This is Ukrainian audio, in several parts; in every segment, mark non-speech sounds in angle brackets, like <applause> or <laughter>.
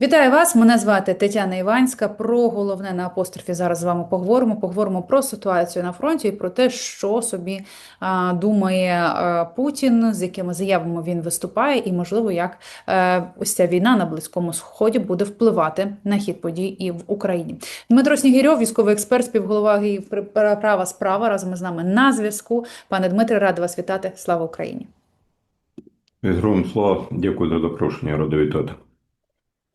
Вітаю вас! Мене звати Тетяна Іванська. Про головне на апострофі зараз з вами поговоримо. Поговоримо про ситуацію на фронті і про те, що собі а, думає а, Путін, з якими заявами він виступає, і можливо, як е, ось ця війна на Близькому Сході буде впливати на хід подій і в Україні. Дмитро Снігирьов, військовий експерт, співголова права справа разом із нами на зв'язку. Пане Дмитре, рада вас вітати. Слава Україні! Героям слава, дякую за запрошення, радий вітати.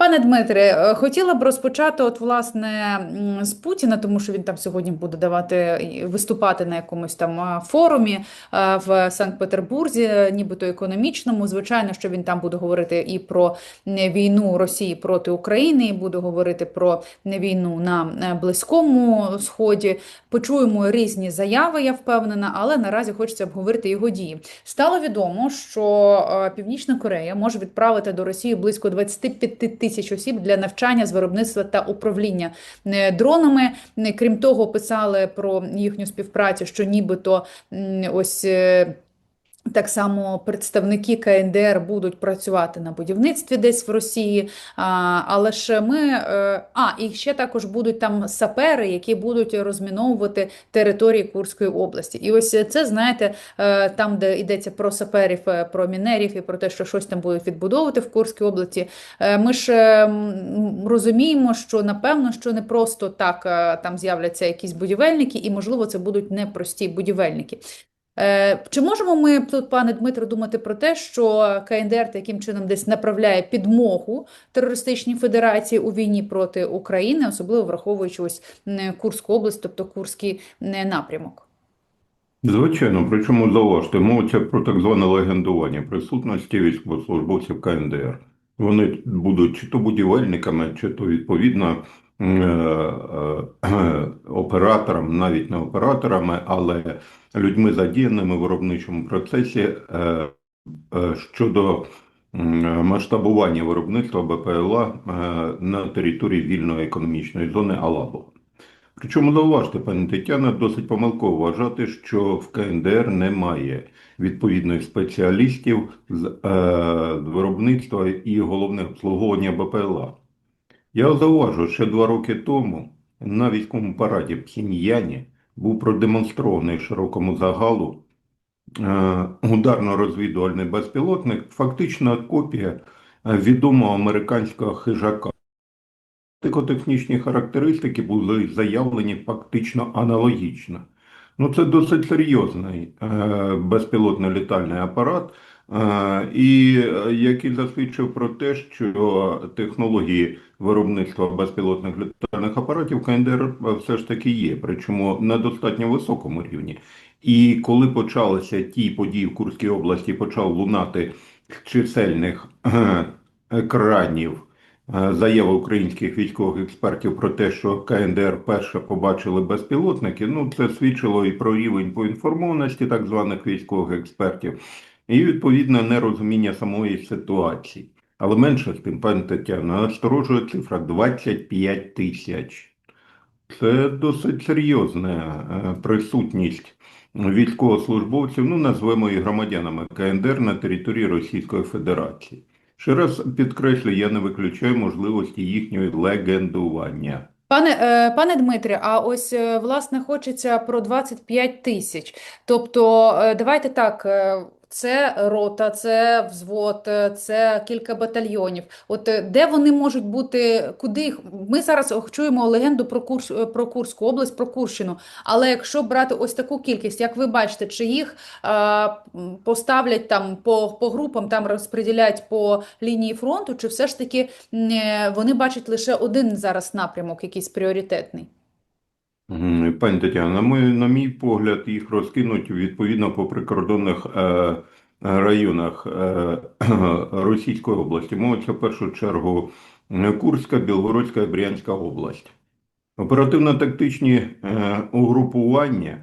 Пане Дмитре, е, хотіла б розпочати от власне з Путіна, тому що він там сьогодні буде давати виступати на якомусь там форумі в Санкт-Петербурзі, е, нібито економічному. Звичайно, що він там буде говорити і про е, війну Росії проти України, і буде говорити про е, війну на е, Близькому Сході. Почуємо різні заяви, я впевнена, але наразі хочеться обговорити його дії. Стало відомо, що е, Північна Корея може відправити до Росії близько 25 тисяч осіб для навчання з виробництва та управління е, дронами. Е, Крім того, писали про їхню співпрацю, що нібито ось. Так само представники КНДР будуть працювати на будівництві десь в Росії, але ж ми. е, А, і ще також будуть там сапери, які будуть розміновувати території Курської області. І ось це, знаєте, е, там, де йдеться про саперів, е, про мінерів і про те, що щось там будуть відбудовувати в Курській області. Ми ж розуміємо, що напевно, що не просто так там з'являться якісь будівельники, і можливо це будуть непрості будівельники. Е, Чи можемо ми тут, пане Дмитро, думати про те, що КНДР таким чином десь направляє підмогу терористичній федерації у війні проти України, особливо враховуючи ось Курську область, тобто Курський напрямок? Звичайно, причому зауважте, мовиться про так зване легендування присутності військовослужбовців КНДР. Вони будуть чи то будівельниками, чи то відповідно е, е, е, операторами, навіть не операторами, але людьми задіяними в виробничому процесі щодо масштабування виробництва БПЛА на території вільної економічної зони Алабо. Причому зауважте, пані Тетяна, досить помилково вважати, що в КНДР немає відповідних спеціалістів з е, виробництва і головне обслуговування БПЛА. Я зауважу, ще два роки тому на військовому параді в Пхеньяні був продемонстрований широкому загалу е, ударно-розвідувальний безпілотник, фактично копія е, відомого американського хижака. Тактико-технічні характеристики були заявлені фактично аналогічно. Ну, це досить серйозний е, безпілотний літальний апарат, і е, який засвідчив про те, що технології виробництва безпілотних літальних апаратів КНДР все ж таки є, причому на достатньо високому рівні. І коли почалися ті події в Курській області, почав лунати з чисельних е, екранів е, заяви українських військових експертів про те, що КНДР перше побачили безпілотники, ну це свідчило і про рівень поінформованості так званих військових експертів, і відповідно нерозуміння самої ситуації. Але менше з тим, пані Тетяна, насторожує цифра 25 тисяч. Це досить серйозна е, присутність військовослужбовців, ну назвемо їх громадянами КНДР на території Російської Федерації. Ще раз підкреслю, я не виключаю можливості їхнього легендування. Пане, е, пане Дмитре, а ось е, власне хочеться про 25 тисяч. Тобто, давайте так, це рота, це взвод, е, це кілька батальйонів. От е, де вони можуть бути, куди їх? Ми зараз чуємо легенду про Курс, е, про Курську область, про Курщину. Але якщо брати ось таку кількість, як ви бачите, чи їх м, поставлять там по, по групам, там розподілять по лінії фронту, чи все ж таки вони бачать лише один зараз напрямок, якийсь пріоритетний? Пані Тетяна, на мій, погляд, їх розкинуть відповідно по прикордонних е, районах е, <clears throat> Російської області. Мовиться в першу чергу е, Курська, Білгородська і Брянська область. Оперативно-тактичні угрупування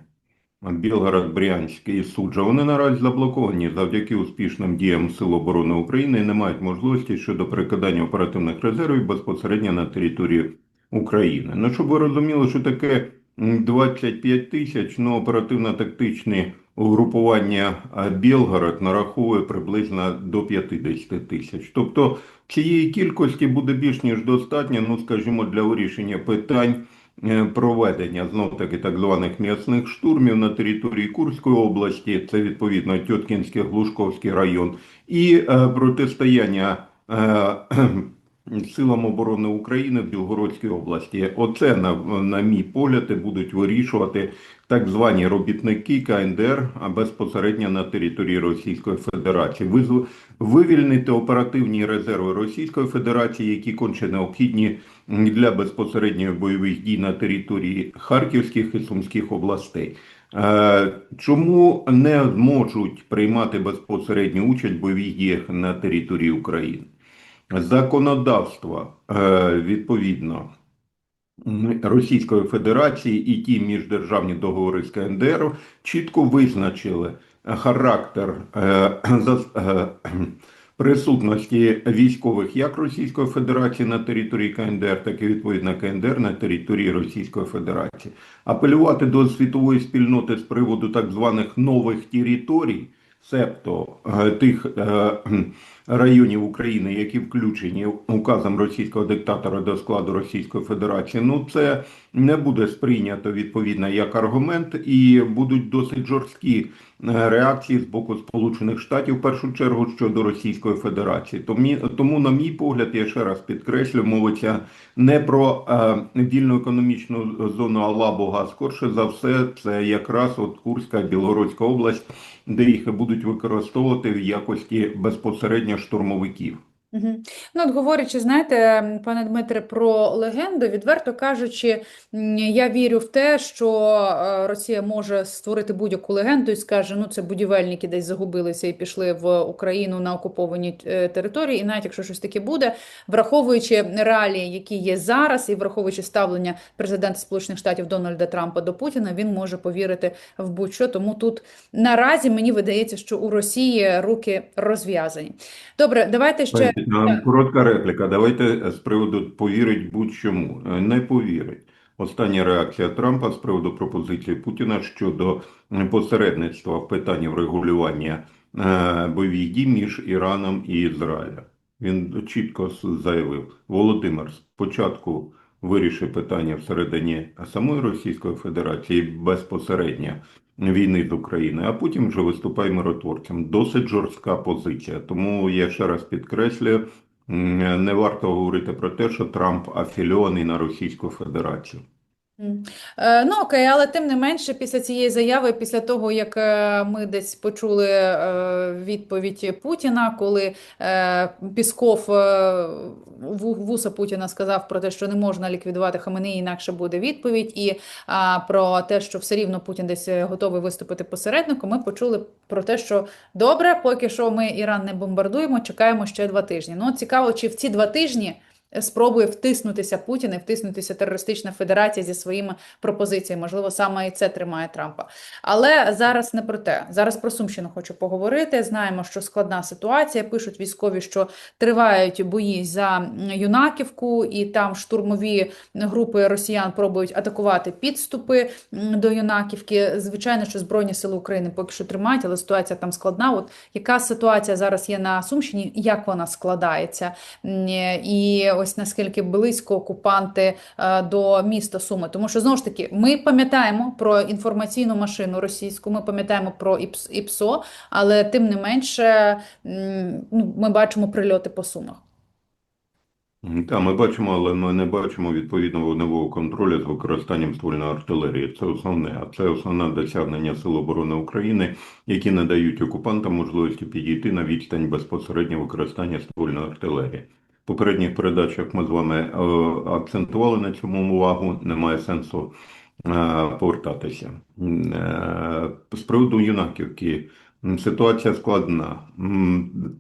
Білгород, Брянськ і Суджа, вони наразі заблоковані завдяки успішним діям Сил оборони України і не мають можливості щодо перекидання оперативних резервів безпосередньо на територію України. Ну, щоб ви розуміли, що таке м, 25 тисяч, ну, оперативно-тактичні угрупування Білгород нараховує приблизно до 50 тисяч. Тобто цієї кількості буде більш ніж достатньо, ну скажімо, для вирішення питань е, проведення знов таки так званих м'ясних штурмів на території Курської області, це відповідно Тьоткінський, Глушковський район, і е, протистояння. е, Силам оборони України в Білгородській області. Оце, на, на мій погляд, будуть вирішувати так звані робітники КНДР, безпосередньо на території Російської Федерації. Вивільнити оперативні резерви Російської Федерації, які конче необхідні для безпосередньої бойових дій на території Харківських і Сумських областей. Е, Чому не можуть приймати безпосередню участь в бойових діях на території України? Законодавство е, відповідно Російської Федерації і ті міждержавні договори з КНДР чітко визначили характер е, е, присутності військових як Російської Федерації на території КНДР, так і відповідно КНДР на території Російської Федерації. Апелювати до світової спільноти з приводу так званих нових територій, себто тих районів України, які включені указом російського диктатора до складу Російської Федерації, ну це не буде сприйнято відповідно як аргумент, і будуть досить жорсткі е, реакції з боку Сполучених Штатів, в першу чергу щодо Російської Федерації. Тому, тому, на мій погляд, я ще раз підкреслю, мовиться не про е, вільну економічну зону Алабуга, скорше за все, це якраз от Курська, Білгородська область, де їх будуть використовувати в якості безпосередньо штурмовиків. Ну, от говорячи, знаєте, пане Дмитре, про легенду, відверто кажучи, я вірю в те, що е, Росія може створити будь-яку легенду і скаже, ну це будівельники десь загубилися і пішли в Україну на окуповані е, території. І навіть якщо щось таке буде, враховуючи реалії, які є зараз, і враховуючи ставлення президента Сполучених Штатів Дональда Трампа до Путіна, він може повірити в будь-що. Тому тут наразі мені видається, що у Росії руки розв'язані. Добре, давайте ще. А, Коротка репліка. Давайте з приводу повірить будь-чому. Е, Не повірить. Остання реакція Трампа з приводу пропозиції Путіна щодо посередництва в питанні врегулювання е, бойових дій між Іраном і Ізраїлем. Він чітко заявив: Володимир спочатку вирішив питання всередині самої Російської Федерації безпосередньо війни з Україною, а потім вже виступає миротворцем. Досить жорстка позиція. Тому я ще раз підкреслюю, не варто говорити про те, що Трамп афільований на Російську Федерацію. Е, Ну окей, але тим не менше, після цієї заяви, після того, як е, ми десь почули е, відповідь Путіна, коли Пісков вуса Путіна сказав про те, що не можна ліквідувати Хаменеї, інакше буде відповідь, і про те, що все рівно Путін десь готовий виступити посередником, ми почули про те, що добре, поки що ми Іран не бомбардуємо, чекаємо ще два тижні. Ну, цікаво, чи в ці два тижні спробує втиснутися Путін і втиснутися терористична федерація зі своїми пропозиціями. Можливо, саме і це тримає Трампа. Але зараз не про те. Зараз про Сумщину хочу поговорити. Знаємо, що складна ситуація. Пишуть військові, що тривають бої за Юнаківку, і там штурмові групи росіян пробують атакувати підступи до Юнаківки. Звичайно, що Збройні сили України поки що тримають, але ситуація там складна. От яка ситуація зараз є на Сумщині, як вона складається? І ось наскільки близько окупанти е, до міста Суми. Тому що знову ж таки ми пам'ятаємо про інформаційну машину російську, ми пам'ятаємо про ІПСО, але тим не менше ну, ми бачимо прильоти по Сумах. Так, ми бачимо, але ми не бачимо відповідного вогневого контролю з використанням ствольної артилерії. Це основне, а це основне досягнення Сил оборони України, які не дають окупантам можливості підійти на відстань безпосередньо використання ствольної артилерії. Попередніх передачах ми з вами е, акцентували на цьому увагу. Немає сенсу е, повертатися. Е, З приводу Юнаківки. Ситуація складна.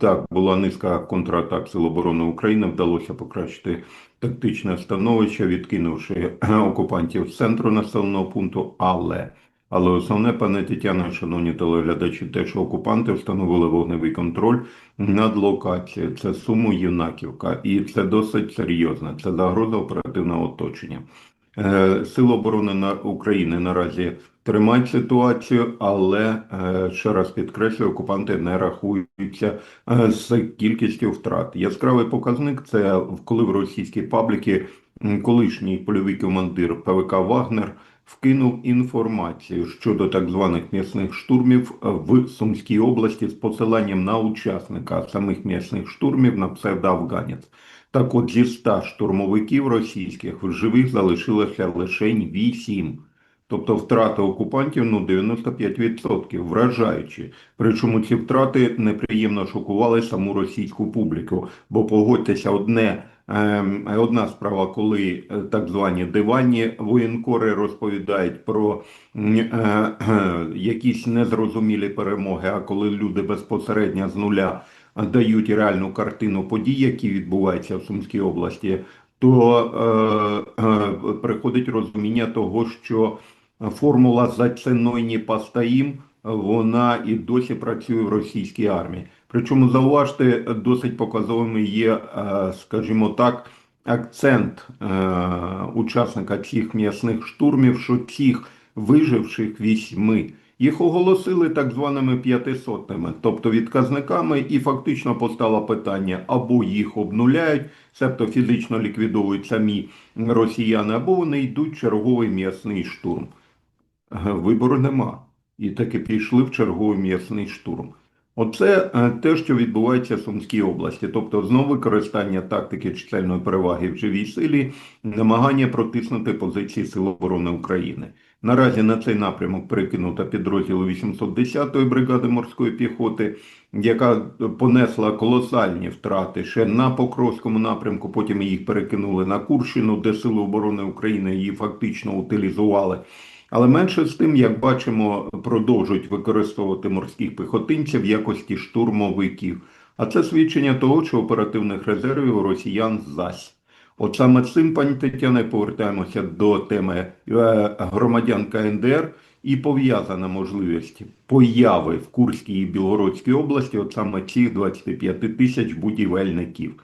Так, була низка контратак Сил оборони України, вдалося покращити тактичне становище, відкинувши <clears throat> окупантів з центру населеного пункту, але, але основне, пане Тетяно, шановні телеглядачі, те, що окупанти встановили вогневий контроль над локацією. Це Суму Юнаківка, і це досить серйозно. Це загроза оперативного оточення. Е, Сили оборони України наразі тримають ситуацію, але е, ще раз підкреслюю, окупанти не рахуються е, з кількістю втрат. Яскравий показник це коли в російській пабліки колишній польовий командир ПВК Вагнер вкинув інформацію щодо так званих м'ясних штурмів в Сумській області з посиланням на учасника самих м'ясних штурмів на псевдоафганець. Так от зі 100 штурмовиків російських в живих залишилося лише 8. Тобто втрати окупантів ну 95%, вражаючі. Причому ці втрати неприємно шокували саму російську публіку. Бо погодьтеся, одне одна справа, коли е, так звані диванні воєнкори розповідають про е, е, якісь незрозумілі перемоги, а коли люди безпосередньо з нуля дають реальну картину подій, які відбуваються в Сумській області, то приходить розуміння того, що формула «за ціною не постоїм» вона і досі працює в російській армії. Причому зауважте, досить показовим є, е, скажімо так, акцент е, учасника цих м'ясних штурмів, що цих виживших вісьми їх оголосили так званими п'ятисотними, тобто відказниками, і фактично постало питання або їх обнуляють, себто фізично ліквідовують самі росіяни, або вони йдуть в черговий м'ясний штурм. Е, Вибору нема. І таки пішли в черговий м'ясний штурм. Оце е, те, що відбувається в Сумській області, тобто знову використання тактики чисельної переваги в живій силі, намагання протиснути позиції Сил оборони України. Наразі на цей напрямок перекинута підрозділу 810-ї бригади морської піхоти, яка понесла колосальні втрати ще на Покровському напрямку. Потім їх перекинули на Курщину, де Сили оборони України її фактично утилізували. Але менше з тим, як бачимо, продовжують використовувати морських піхотинців в якості штурмовиків. А це свідчення того, що оперативних резервів у росіян зась. От саме цим, пані Тетяне, повертаємося до теми е, громадян КНДР і пов'язана можливість появи в Курській і Білгородській області, от саме цих 25 тисяч будівельників.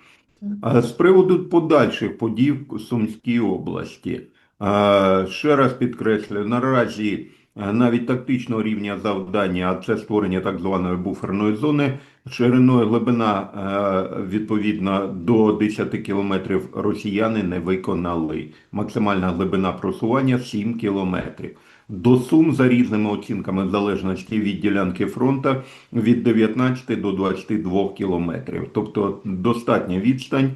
А з приводу подальших подій в Сумській області. Ще раз підкреслюю, наразі е, навіть тактичного рівня завдання, а це створення так званої буферної зони, шириною глибина е, відповідно до 10 кілометрів росіяни не виконали. Максимальна глибина просування 7 кілометрів. До Сум за різними оцінками в залежності від ділянки фронту від 19 до 22 кілометрів. Тобто достатня відстань.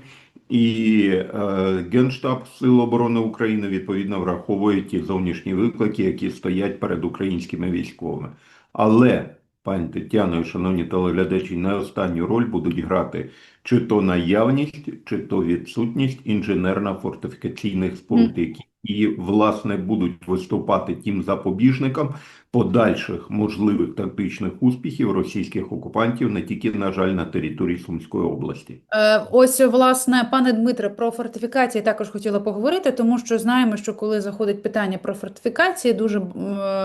І е, Генштаб Сил оборони України відповідно враховує ті зовнішні виклики, які стоять перед українськими військовими. Але, пані Тетяно і шановні телеглядачі, не останню роль будуть грати чи то наявність, чи то відсутність інженерно-фортифікаційних споруд, які і, власне, будуть виступати тим запобіжником подальших можливих тактичних успіхів російських окупантів не тільки, на жаль, на території Сумської області. Е, Ось, власне, пане Дмитре, про фортифікації також хотіла поговорити, тому що знаємо, що коли заходить питання про фортифікації, дуже е,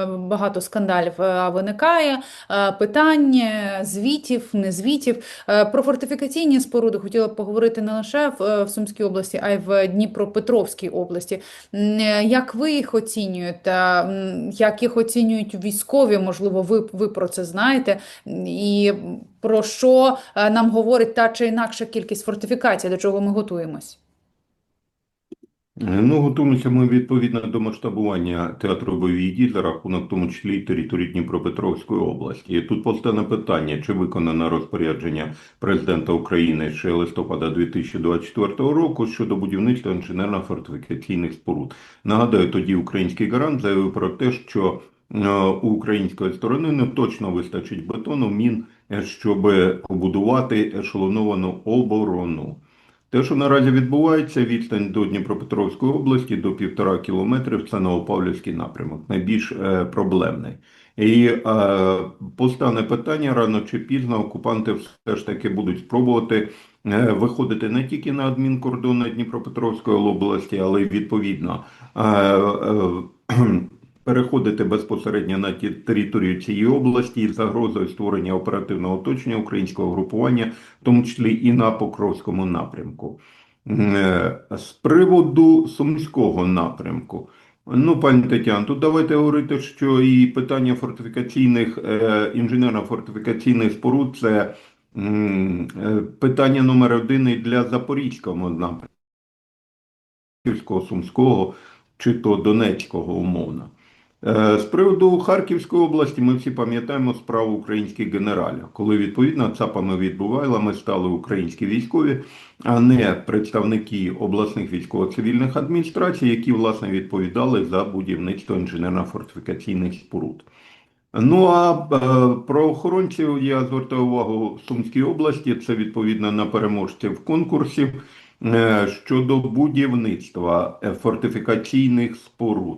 багато скандалів е, виникає, питань, е, звітів, не звітів. Про фортифікаційні споруди хотіла поговорити не лише в Сумській області, а й в Дніпропетровській області. Е, Як ви їх оцінюєте? Як їх оцінюють військові? Можливо, ви, ви про це знаєте? І про що е, нам говорить та чи інакша кількість фортифікацій, до чого ми готуємось? Е, Ну, готуємося ми відповідно до масштабування театру бойових дій за рахунок, в тому числі території Дніпропетровської області. І тут постане питання, чи виконано розпорядження президента України ще листопада 2024 року щодо будівництва інженерно-фортифікаційних споруд. Нагадаю, тоді український гарант заявив про те, що е, у української сторони не точно вистачить бетону мін, щоб побудувати ешелоновану оборону. Те, що наразі відбувається, відстань до Дніпропетровської області до півтора кілометрів, це Новопавлівський напрямок, найбільш е, проблемний. І е, постане питання рано чи пізно окупанти все ж таки будуть спробувати е, виходити не тільки на адмінкордони Дніпропетровської області, але й відповідно е, е, переходити безпосередньо на територію цієї області із загрозою створення оперативного оточення українського групування в тому числі і на Покровському напрямку. Е, З приводу Сумського напрямку. Ну, пані Тетяно, тут давайте говорити, що і питання фортифікаційних, е, інженерно-фортифікаційних споруд це е, питання номер один для Запорізького напрямку, Сумського чи то Донецького умовно. Е, З приводу Харківської області ми всі пам'ятаємо справу українських генералів, коли відповідно ЦАПами відбувайлами стали українські військові, а не представники обласних військово-цивільних адміністрацій, які власне відповідали за будівництво інженерно-фортифікаційних споруд. Ну а е, про охоронців я звертаю увагу в Сумській області. Це відповідно на переможців конкурсів е, щодо будівництва фортифікаційних споруд.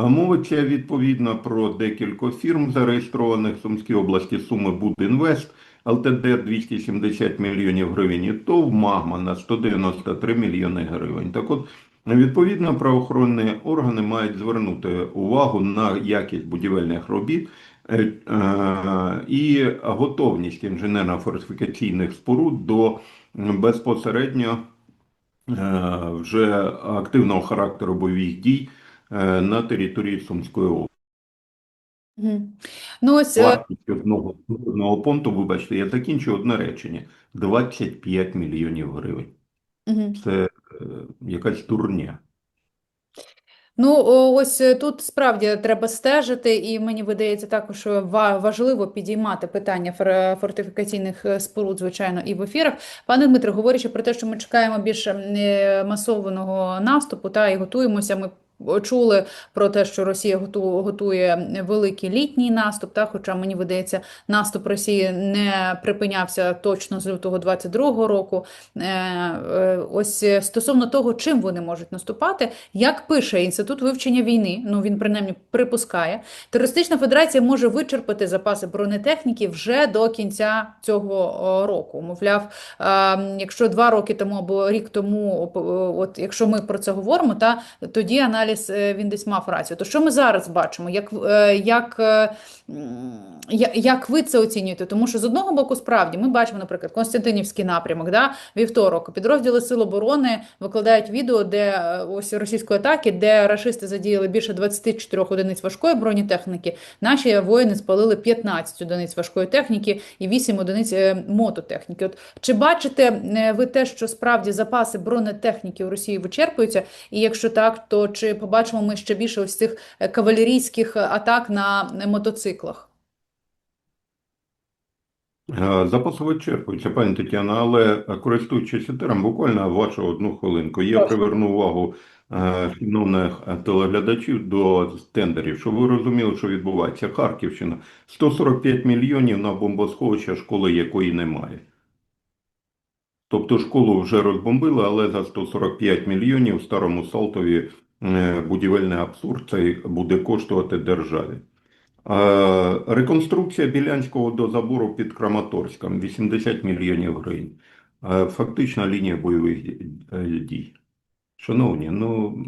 А Мовиться відповідно про декілька фірм, зареєстрованих в Сумській області суми Будінвест, ЛТД 270 мільйонів гривень, і ТОВ Магма на 193 мільйони гривень. Так от, відповідно, правоохоронні органи мають звернути увагу на якість будівельних робіт е, е, і готовність інженерно-фортифікаційних споруд до безпосередньо е, вже активного характеру бойових дій на території Сумської області. Ну, ось е, Вартість одного, одного понту, вибачте, я закінчу одне речення. 25 мільйонів гривень. Це е, якась дурня. Ну, ось е, тут справді треба стежити, і мені видається також важливо підіймати питання фор- фортифікаційних е, споруд, звичайно, і в ефірах. Пане Дмитре, говорячи про те, що ми чекаємо більш е, масованого наступу, та і готуємося. Ми чули про те, що Росія готує великий літній наступ. Та, хоча мені видається, наступ Росії не припинявся точно з лютого 22-го року. Е, е, Ось стосовно того, чим вони можуть наступати, як пише Інститут вивчення війни, ну він принаймні припускає, терористична федерація може вичерпати запаси бронетехніки вже до кінця цього року. Мовляв, е, якщо два роки тому або рік тому, от якщо ми про це говоримо, та тоді аналіз е, він десь мав рацію. То що ми зараз бачимо? Як, е, як, е, як ви це оцінюєте? Тому що з одного боку, справді, ми бачимо, наприклад, Константинівський напрямок, да, вівторок, підрозділи Сил оборони викладають відео, де ось російської атаки, де рашисти задіяли більше 24 одиниць важкої бронетехніки. Наші воїни спалили 15 одиниць важкої техніки і 8 одиниць мототехніки. От чи бачите ви те, що справді запаси бронетехніки у Росії вичерпуються? І якщо так, то чи побачимо ми ще більше ось цих е, кавалерійських атак на е, мотоциклах? Е, Запаси вичерпуються, пані Тетяна, але е, користуючись етером, буквально вашу одну хвилинку. Я Прошу. приверну увагу е, шановних е, телеглядачів до тендерів, щоб ви розуміли, що відбувається. Харківщина 145 мільйонів на бомбосховище, школи якої немає. Тобто школу вже розбомбили, але за 145 мільйонів в Старому Салтові е, будівельний абсурд цей буде коштувати державі. Е, Реконструкція Білянського до забору під Краматорськом 80 мільйонів гривень. Е, Фактична лінія бойових е, дій. Шановні, ну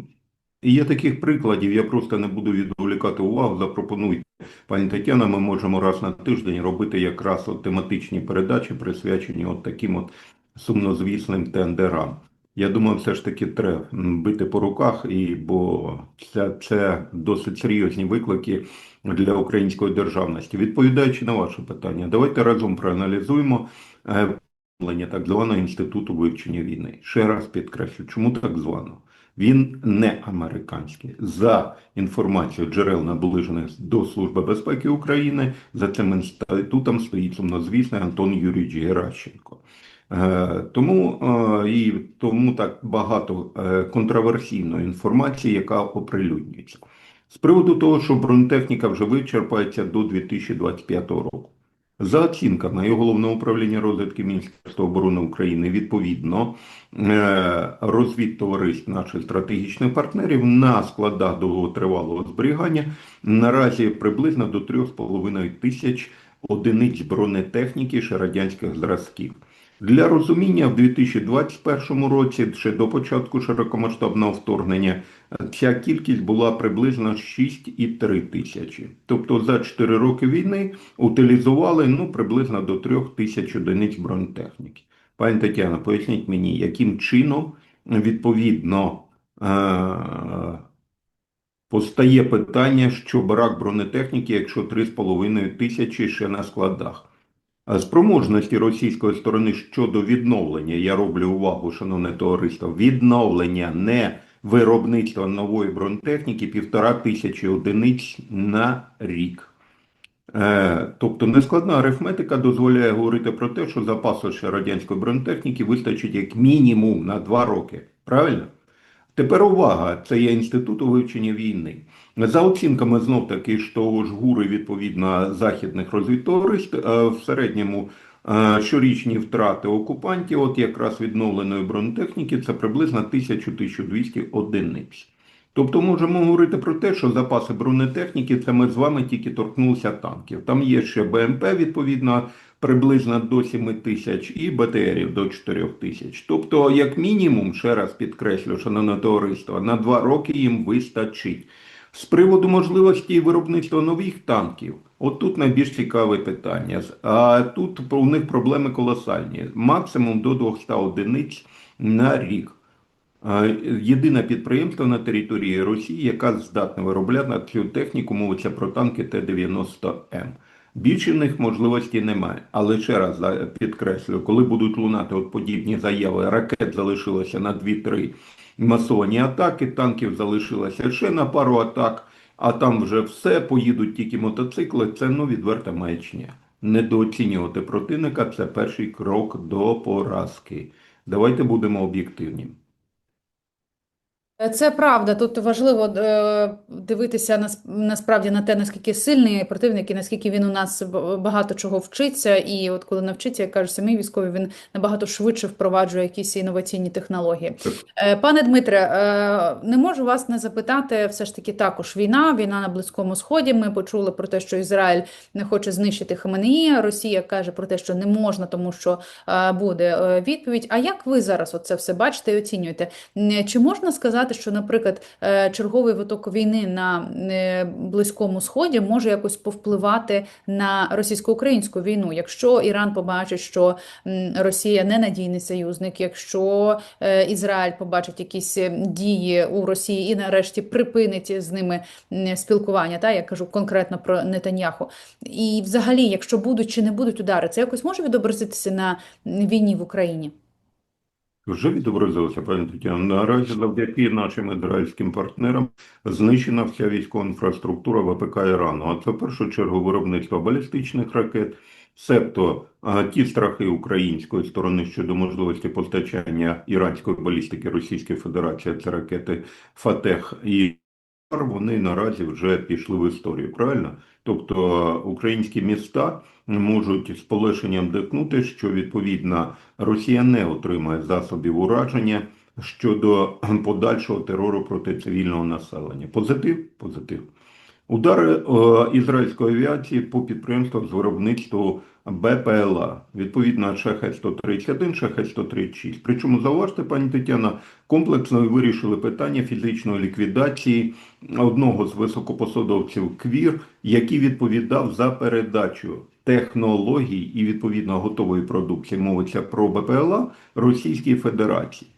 є таких прикладів, я просто не буду відволікати увагу. Запропонуйте, пані Тетяна, ми можемо раз на тиждень робити якраз от тематичні передачі, присвячені от таким от сумнозвісним тендерам. Я думаю, все ж таки треба бити по руках, і, бо це, це досить серйозні виклики для української державності. Відповідаючи на ваше питання, давайте разом проаналізуємо е, так званого інституту вивчення війни. Ще раз підкреслю, чому так звано? Він не американський. За інформацією джерел наближених до Служби безпеки України, за цим інститутом стоїть сумнозвісний Антон Юрійович Геращенко. Е, Тому е, і тому так багато е, контроверсійної інформації, яка оприлюднюється. З приводу того, що бронетехніка вже вичерпається до 2025 року. За оцінками і Головного управління розвідки Міністерства оборони України, відповідно, розвідтовариств наших стратегічних партнерів на складах довготривалого зберігання наразі приблизно до 3,5 тисяч одиниць бронетехніки ще радянських зразків. Для розуміння, в 2021 році, ще до початку широкомасштабного вторгнення, ця кількість була приблизно 6,3 тисячі. Тобто за 4 роки війни утилізували ну, приблизно до 3 тисяч одиниць бронетехніки. Пані Тетяна, поясніть мені, яким чином відповідно е, постає питання, що брак бронетехніки, якщо 3,5 тисячі ще на складах. Спроможності російської сторони щодо відновлення, я роблю увагу, шановне товариство, відновлення не виробництва нової бронетехніки півтора тисячі одиниць на рік. Е, тобто нескладна арифметика дозволяє говорити про те, що запасу ще радянської бронетехніки вистачить як мінімум на два роки. Правильно? Тепер увага, це є інститут вивчення війни. За оцінками знов таки ж того ж гури відповідно західних розвідтовариств, е, в середньому е, щорічні втрати окупантів, от якраз відновленої бронетехніки, це приблизно 1000-1200 одиниць. Тобто можемо говорити про те, що запаси бронетехніки це ми з вами тільки торкнулися танків. Там є ще БМП, відповідно, приблизно до 7 тисяч і БТРів до 4 тисяч. Тобто, як мінімум, ще раз підкреслю, шановне товариство, на два роки їм вистачить. З приводу можливості виробництва нових танків, от тут найбільш цікаве питання. А тут у них проблеми колосальні. Максимум до 200 одиниць на рік. Єдине підприємство на території Росії, яка здатна виробляти цю техніку, мовиться про танки Т-90М. Більше в них можливості немає. Але ще раз підкреслю, коли будуть лунати от подібні заяви, ракет залишилося на 2-3 масовані атаки, танків залишилося ще на пару атак, а там вже все, поїдуть тільки мотоцикли, це ну відверта маячня. Недооцінювати противника це перший крок до поразки. Давайте будемо об'єктивні. Це правда. Тут важливо е, дивитися насправді на те, наскільки сильний противник і наскільки він у нас багато чого вчиться. І от коли навчиться, як кажуть самі військові, він набагато швидше впроваджує якісь інноваційні технології. Е, Пане Дмитре, е, не можу вас не запитати. Все ж таки також війна, війна на Близькому Сході. Ми почули про те, що Ізраїль не хоче знищити Хаменеї. Росія каже про те, що не можна, тому що буде відповідь. А як ви зараз оце все бачите і оцінюєте? Чи можна сказати, що, наприклад, е, черговий виток війни на е, Близькому Сході може якось повпливати на російсько-українську війну? Якщо Іран побачить, що Росія ненадійний союзник, якщо е, Ізраїль побачить якісь дії у Росії і нарешті припинить з ними спілкування, та я кажу конкретно про Нетаньяху. І взагалі, якщо будуть чи не будуть удари, це якось може відобразитися на війні в Україні? Вже відобразилося, пані Тетяно. Наразі завдяки нашим ізраїльським партнерам знищена вся військова інфраструктура ВПК Ірану. А це в першу чергу виробництво балістичних ракет, себто ті страхи української сторони щодо можливості постачання іранської балістики Російської Федерації, це ракети Фатех і вони наразі вже пішли в історію, правильно? Тобто українські міста можуть з полегшенням дихнути, що відповідно Росія не отримає засобів ураження щодо подальшого терору проти цивільного населення. Позитив? Позитив. Удари е, ізраїльської авіації по підприємствах з виробництва БПЛА, відповідно Шахет-131, Шахет-136. Причому, зауважте, пані Тетяна, комплексно вирішили питання фізичної ліквідації одного з високопосадовців КВІР, який відповідав за передачу технологій і відповідно готової продукції, мовиться про БПЛА Російській Федерації.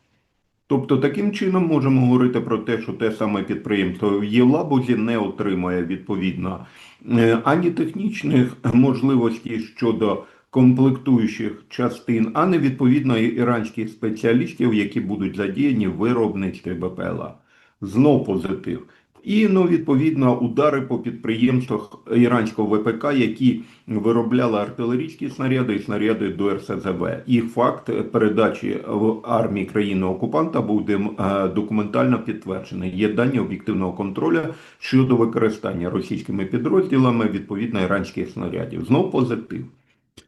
Тобто таким чином можемо говорити про те, що те саме підприємство в Єлабузі не отримає відповідно е, ані технічних можливостей щодо комплектуючих частин, ані відповідно і іранських спеціалістів, які будуть задіяні в виробництві БПЛА. Знов позитив. І ну, відповідно удари по підприємствах іранського ВПК, які виробляли артилерійські снаряди і снаряди до РСЗВ. Їх факт передачі в армії країни-окупанта буде е, документально підтверджений. Є дані об'єктивного контролю щодо використання російськими підрозділами відповідно іранських снарядів. Знов позитив.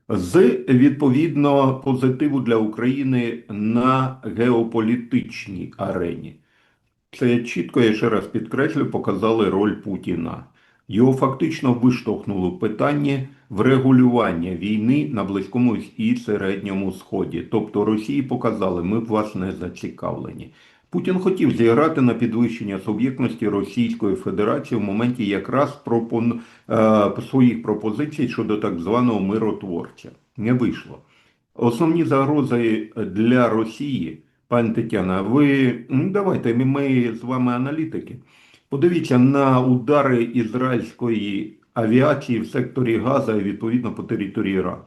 З відповідно позитиву для України на геополітичній арені. Це чітко, я ще раз підкреслю, показали роль Путіна. Його фактично виштовхнуло питання врегулювання війни на Близькому і Середньому Сході. Тобто Росії показали, ми в вас не зацікавлені. Путін хотів зіграти на підвищення суб'єктності Російської Федерації в моменті якраз пропон... е, своїх пропозицій щодо так званого миротворця. Не вийшло. Основні загрози для Росії Пані Тетяна, ви ну, давайте ми- з вами аналітики. Подивіться на удари ізраїльської авіації в секторі Газа і відповідно по території Ірану.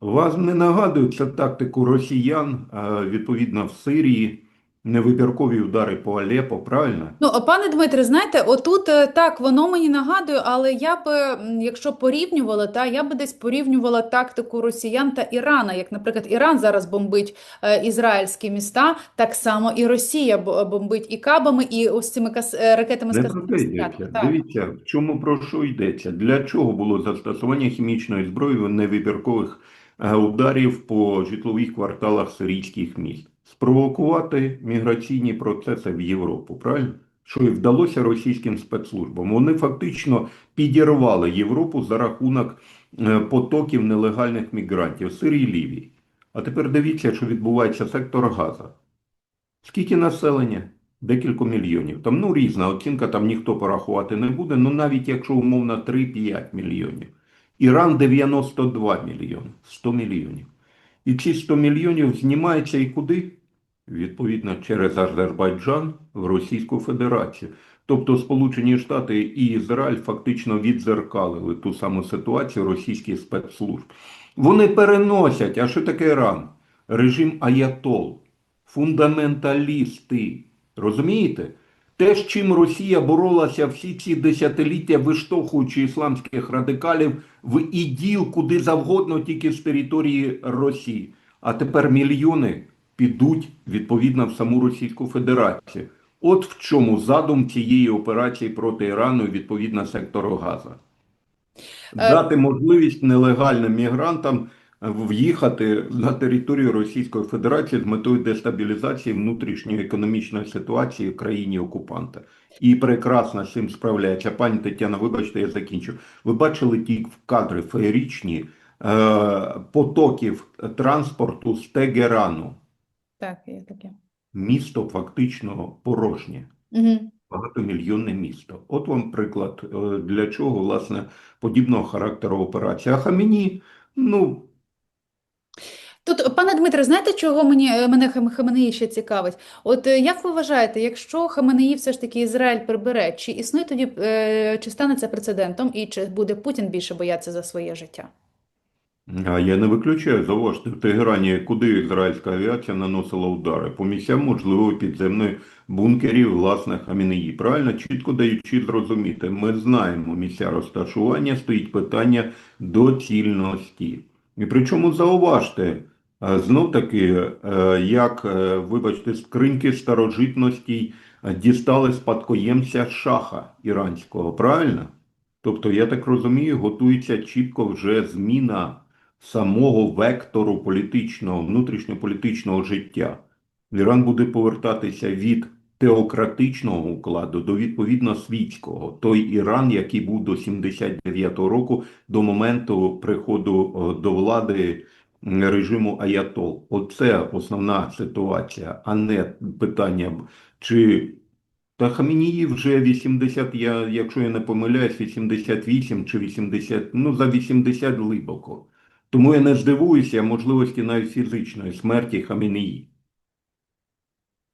Вас не нагадується тактику росіян, відповідно в Сирії, невибіркові удари по Алепо, правильно? Ну, пане Дмитре, знаєте, отут е, так, воно мені нагадує, але я б, якщо порівнювала, та я би десь порівнювала тактику росіян та Ірана. Як, наприклад, Іран зараз бомбить е, ізраїльські міста, так само і Росія бо- бомбить і кабами, і ось цими кас... е, ракетами з. Так. Дивіться, в чому про що йдеться. Для чого було застосування хімічної зброї в невибіркових е, ударів по житлових кварталах сирійських міст? Спровокувати міграційні процеси в Європу, правильно? Що і вдалося російським спецслужбам. Вони фактично підірвали Європу за рахунок е, потоків нелегальних мігрантів Сирії Лівії. А тепер дивіться, що відбувається сектор Газа. Скільки населення? Декілька мільйонів. Там ну різна оцінка, там ніхто порахувати не буде. Ну навіть якщо умовно 3-5 мільйонів. Іран 92 мільйони, 100 мільйонів. І ці 100 мільйонів знімаються і куди? Відповідно, через Азербайджан в Російську Федерацію. Тобто Сполучені Штати і Ізраїль фактично відзеркалили ту саму ситуацію російських спецслужб. Вони переносять, а що таке Іран? Режим аятол, фундаменталісти. Розумієте? Те, з чим Росія боролася всі ці десятиліття, виштовхуючи ісламських радикалів в іділ куди завгодно, тільки з території Росії. А тепер мільйони підуть відповідно в саму Російську Федерацію. От в чому задум цієї операції проти Ірану і відповідно сектору Газа. Е, Дати можливість нелегальним мігрантам в'їхати на територію Російської Федерації з метою дестабілізації внутрішньої економічної ситуації в країні окупанта. І прекрасно з цим справляється. Пані Тетяна, вибачте, я закінчу. Ви бачили ті кадри феєрічні е, потоків транспорту з Тегерану. Так, є таке. Місто фактично порожнє. Угу. Багатомільйонне місто. От вам приклад, е, для чого, власне, подібного характеру операція. А Хаміні, ну, Тут, пане Дмитре, знаєте, чого мені, е, мене Хам- Хаменеї ще цікавить? От е, як ви вважаєте, якщо Хаменеї все ж таки Ізраїль прибере, чи існує тоді, чи стане це прецедентом, і чи буде Путін більше боятися за своє життя? А я не виключаю, зауважте, в Тегерані куди ізраїльська авіація наносила удари? По місцям, можливо, підземної бункерів, власне, Хамінеї. Правильно, чітко даючи зрозуміти, ми знаємо місця розташування, стоїть питання доцільності. І причому зауважте, е, знов таки, е, як, е, вибачте, скриньки старожитностей е, дістали спадкоємця шаха іранського, правильно? Тобто, я так розумію, готується чітко вже зміна самого вектору політичного, внутрішньополітичного життя. Іран буде повертатися від теократичного укладу до відповідно світського. Той Іран, який був до 79-го року, до моменту приходу е, до влади режиму Аятол. Оце основна ситуація, а не питання, чи та Хамініїв вже 80, я, якщо я не помиляюсь, 88 чи 80, ну за 80 глибоко. Тому я не здивуюся можливості навіть фізичної смерті Хамінії.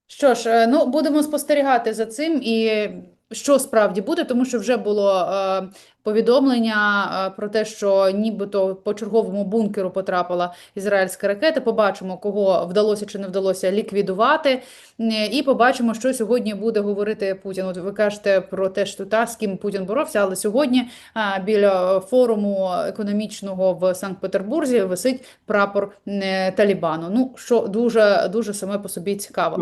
Що ж, е, ну будемо спостерігати за цим і що справді буде, тому що вже було е, повідомлення е, про те, що нібито по черговому бункеру потрапила ізраїльська ракета. Побачимо, кого вдалося чи не вдалося ліквідувати, Е, і побачимо, що сьогодні буде говорити Путін. От ви кажете про те, що та з ким Путін боровся, але сьогодні а, біля форуму економічного в Санкт-Петербурзі висить прапор е, Талібану. Ну що дуже дуже саме по собі цікаво.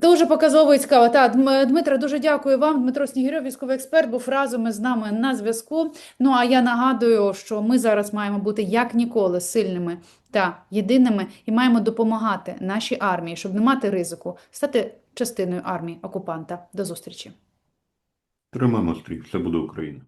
Дуже показово і цікаво. Та Дм- Дмитре, дуже дякую вам. Дмитро Снігирьов, військовий експерт, був разом із нами на зв'язку. Ну а я нагадую, що ми зараз маємо бути як ніколи сильними та єдиними і маємо допомагати нашій армії, щоб не мати ризику стати частиною армії окупанта. До зустрічі. Тримаємо стрій, все буде Україна.